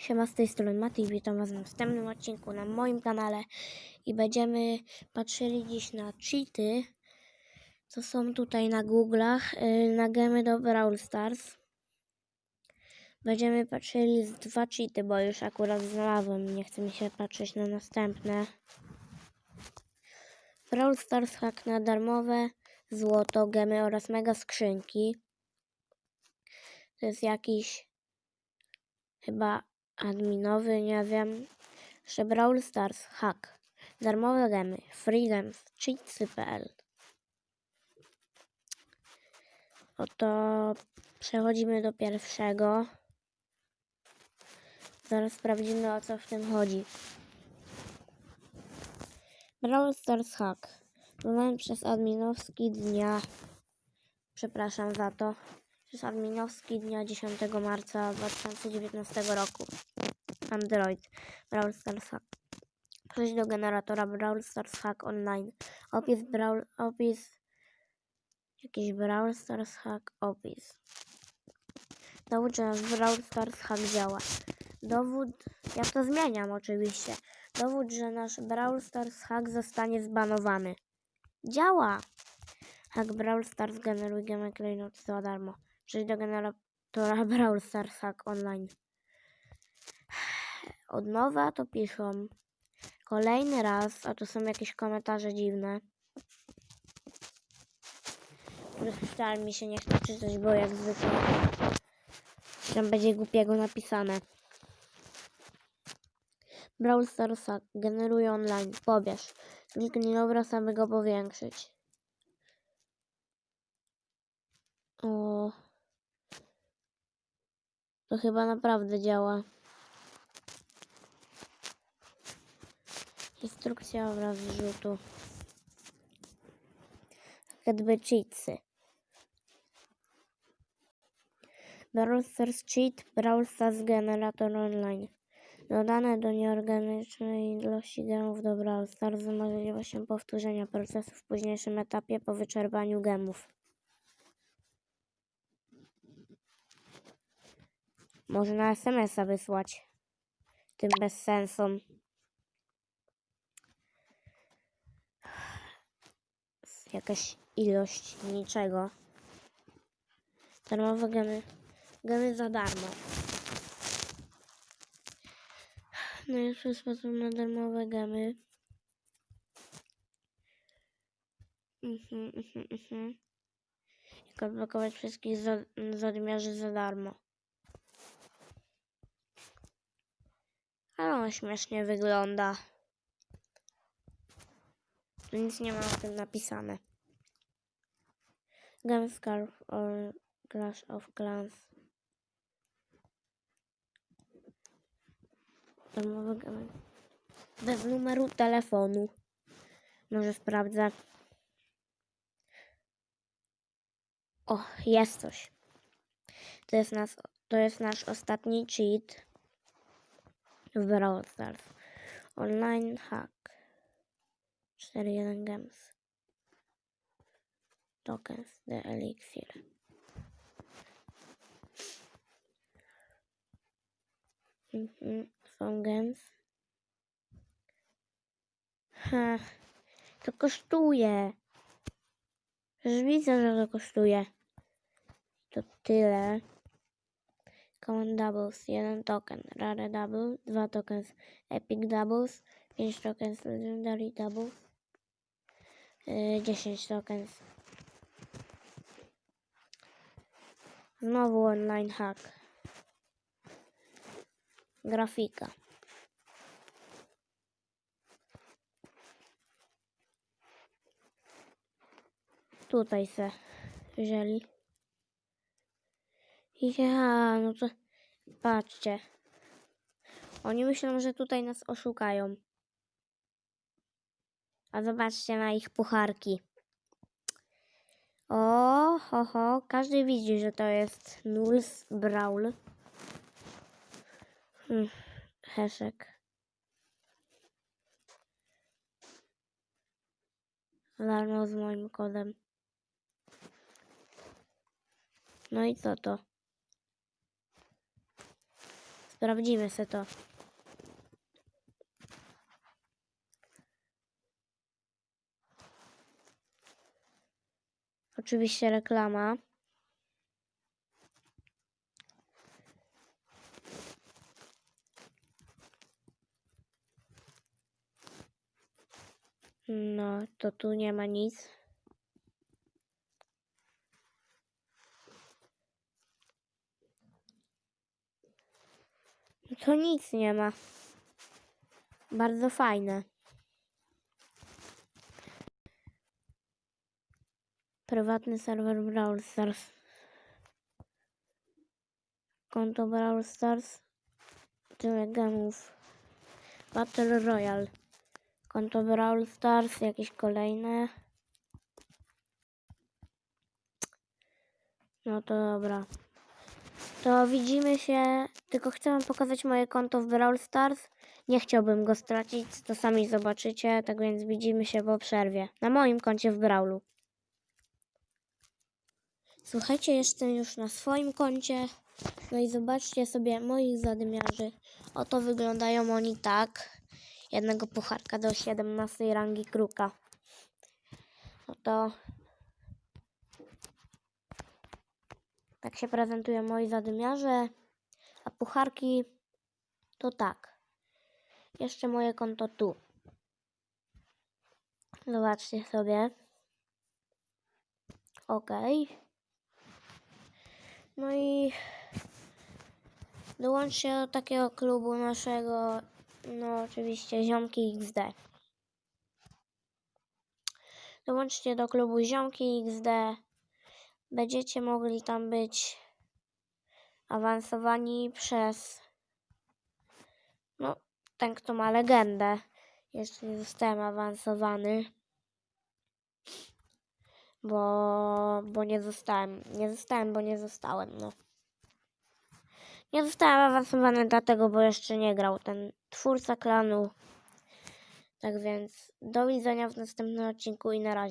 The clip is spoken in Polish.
Siema, z tej strony Mati, witam was w następnym odcinku na moim kanale i będziemy patrzyli dziś na cheaty, co są tutaj na Google'ach, yy, na gemy do Brawl Stars. Będziemy patrzyli z dwa cheaty, bo już akurat znalazłem, nie chce mi się patrzeć na następne. Brawl Stars hack na darmowe, złoto, gemy oraz mega skrzynki. To jest jakiś chyba adminowy, nie wiem, że Brawl Stars hack, darmowe gemy, free games, cheatsy.pl Oto przechodzimy do pierwszego. Zaraz sprawdzimy o co w tym chodzi. Brawl Stars hack. Dodałem przez adminowski dnia. Przepraszam za to. Przez adminowski dnia 10 marca 2019 roku. Android. Brawl Stars Hack. Przejdź do generatora Brawl Stars Hack Online. Opis Brawl... Opis... Jakiś Brawl Stars Hack opis. Dowód, że nasz Brawl Stars Hack działa. Dowód... Ja to zmieniam oczywiście. Dowód, że nasz Brawl Stars Hack zostanie zbanowany. Działa! Hack Brawl Stars generuje gemę klejnoty za darmo. Przejdź do generatora Brawl Stars Hack Online. Od nowa to piszą. Kolejny raz, a tu są jakieś komentarze dziwne. wcale mi się nie chce czytać, bo jak zwykle tam będzie głupiego napisane. Brawl Stars Hack generuje online. Pobierz. Kliknij obraz, aby go powiększyć. O. To chyba naprawdę działa. Instrukcja oraz zrzutu. Jakby cheatsy. Brawl Cheat, Brawl Generator Online. Dodane do nieorganicznej ilości gemów do Brawl Stars możliwością powtórzenia procesu w późniejszym etapie po wyczerpaniu gemów. Można SMS-a wysłać. Tym bezsensom. Jakaś ilość niczego. Darmowe gemy. Gemy za darmo. Najlepszy sposób na darmowe gemy. Mhm, mhm, mhm. Jak odblokować wszystkich zadmiarzy za darmo. Ale on śmiesznie wygląda. Tu nic nie ma o tym napisane. Game Scarf or Clash of Clans. Darmowe gemy. Bez numeru telefonu. Może sprawdzę. O, jest coś. To jest, nas, to jest nasz ostatni cheat w Brawl Stars. Online hack. 4.1 Games. Tokens, The Elixir. Mhm, są games. Ha, to kosztuje. Już widzę, że to kosztuje. To tyle. Common Doubles, jeden token. Rare Double, dwa tokens. Epic Doubles, 5 tokens. Legendary Doubles, yy, 10 tokens. Znowu online hack. Grafika. Tutaj se wzięli. Ja, no to patrzcie. Oni myślą, że tutaj nas oszukają. A zobaczcie na ich pucharki. O, ho, ho. Każdy widzi, że to jest Nulls Brawl. Hmm, Heszek. Zarno z moim kodem. No i co to? Sprawdzimy sobie to. Oczywiście reklama. No, to tu nie ma nic. To nic nie ma. Bardzo fajne. Prywatny serwer Brawl Stars. Konto Brawl Stars. Tyle gemów. Battle Royale. Konto Brawl Stars. Jakieś kolejne. No to dobra. To widzimy się. Tylko chcę wam pokazać moje konto w Brawl Stars. Nie chciałbym go stracić, to sami zobaczycie. Tak więc widzimy się po przerwie. Na moim koncie w Brawlu. Słuchajcie, jestem już na swoim koncie. No i zobaczcie sobie moich zadymiarzy. Oto wyglądają oni tak. Jednego pucharka do 17 rangi kruka. No to tak się prezentują moi zadymiarze. A pucharki to tak. Jeszcze moje konto tu. Zobaczcie sobie. Ok. No i dołączcie do takiego klubu naszego, no oczywiście Ziomki XD. Dołączcie do klubu Ziomki XD. Będziecie mogli tam być awansowani przez no, ten, kto ma legendę. Jeszcze nie zostałem awansowany. Bo, bo nie zostałem. Nie zostałem, bo nie zostałem, no. Nie zostałem awansowany dlatego, bo jeszcze nie grał ten twórca klanu. Tak więc do widzenia w następnym odcinku i na razie.